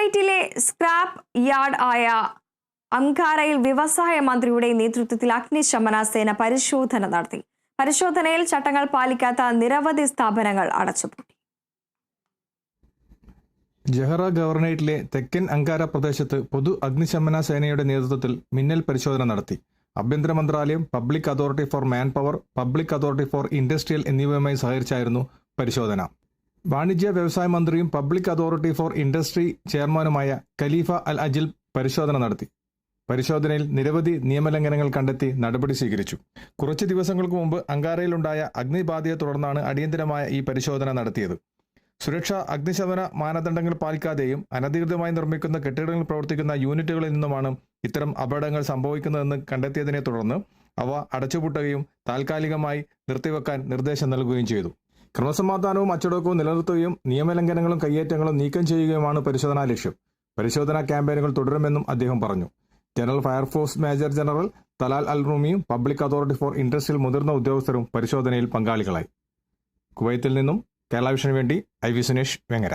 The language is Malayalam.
കുവൈറ്റിലെ സ്ക്രാപ്പ് യാർഡ് ആയ അങ്കാറയിൽ വ്യവസായ മന്ത്രിയുടെ നേതൃത്വത്തിൽ അഗ്നിശമന സേന പരിശോധന നടത്തി. പരിശോധനയിൽ ചട്ടങ്ങൾ പാലിക്കാത്ത നിരവധി സ്ഥാപനങ്ങൾ അടച്ചുപൂട്ടി. ജഹറ ഗവർണേറ്റിലെ തെക്കൻ അങ്കാര പ്രദേശത്ത് പൊതു അഗ്നിശമന സേനയുടെ നേതൃത്വത്തിൽ മിന്നൽ പരിശോധന നടത്തി. ആഭ്യന്തര മന്ത്രാലയം public authority for manpower public authority for industrial എന്നിവയുമായി സഹകരിച്ചായിരുന്നു പരിശോധന. വാണിജ്യ വ്യവസായ മന്ത്രിയും പബ്ലിക് അതോറിറ്റി ഫോർ ഇൻഡസ്ട്രി ചെയർമാനുമായ ഖലീഫ അൽ അജിൽ പരിശോധന നടത്തി. പരിശോധനയിൽ നിരവധി നിയമലംഘനങ്ങൾ കണ്ടെത്തി നടപടി സ്വീകരിച്ചു. കുറച്ച് ദിവസങ്ങൾക്ക് മുമ്പ് അങ്കാരയിലുണ്ടായ അഗ്നിബാധയെ തുടർന്നാണ് അടിയന്തരമായ ഈ പരിശോധന നടത്തിയത്. സുരക്ഷാ അഗ്നിശമന മാനദണ്ഡങ്ങൾ പാലിക്കാതെയും അനധികൃതമായി നിർമ്മിക്കുന്ന കെട്ടിടങ്ങളിൽ പ്രവർത്തിക്കുന്ന യൂണിറ്റുകളിൽ നിന്നുമാണ് ഇത്തരം അപകടങ്ങൾ സംഭവിക്കുന്നതെന്ന് കണ്ടെത്തിയതിനെ തുടർന്ന് അവ അടച്ചുപൂട്ടുകയും താൽക്കാലികമായി നിർത്തിവെക്കാൻ നിർദ്ദേശം നൽകുകയും ചെയ്തു. ക്രമസമാധാനവും അച്ചടക്കവും നിലനിർത്തുകയും നിയമലംഘനങ്ങളും കയ്യേറ്റങ്ങളും നീക്കം ചെയ്യുകയുമാണ് പരിശോധനാ ലക്ഷ്യം. പരിശോധനാ ക്യാമ്പയിനുകൾ തുടരുമെന്നും അദ്ദേഹം പറഞ്ഞു. General fire force major general Talal Al റൂമിയും public authority for industrial മുതിർന്ന ഉദ്യോഗസ്ഥരും പരിശോധനയിൽ പങ്കാളികളായി. കുവൈത്തിൽ നിന്നും കേരള വിഷന് വേണ്ടി ഐ വി സുനേഷ് വെങ്ങര.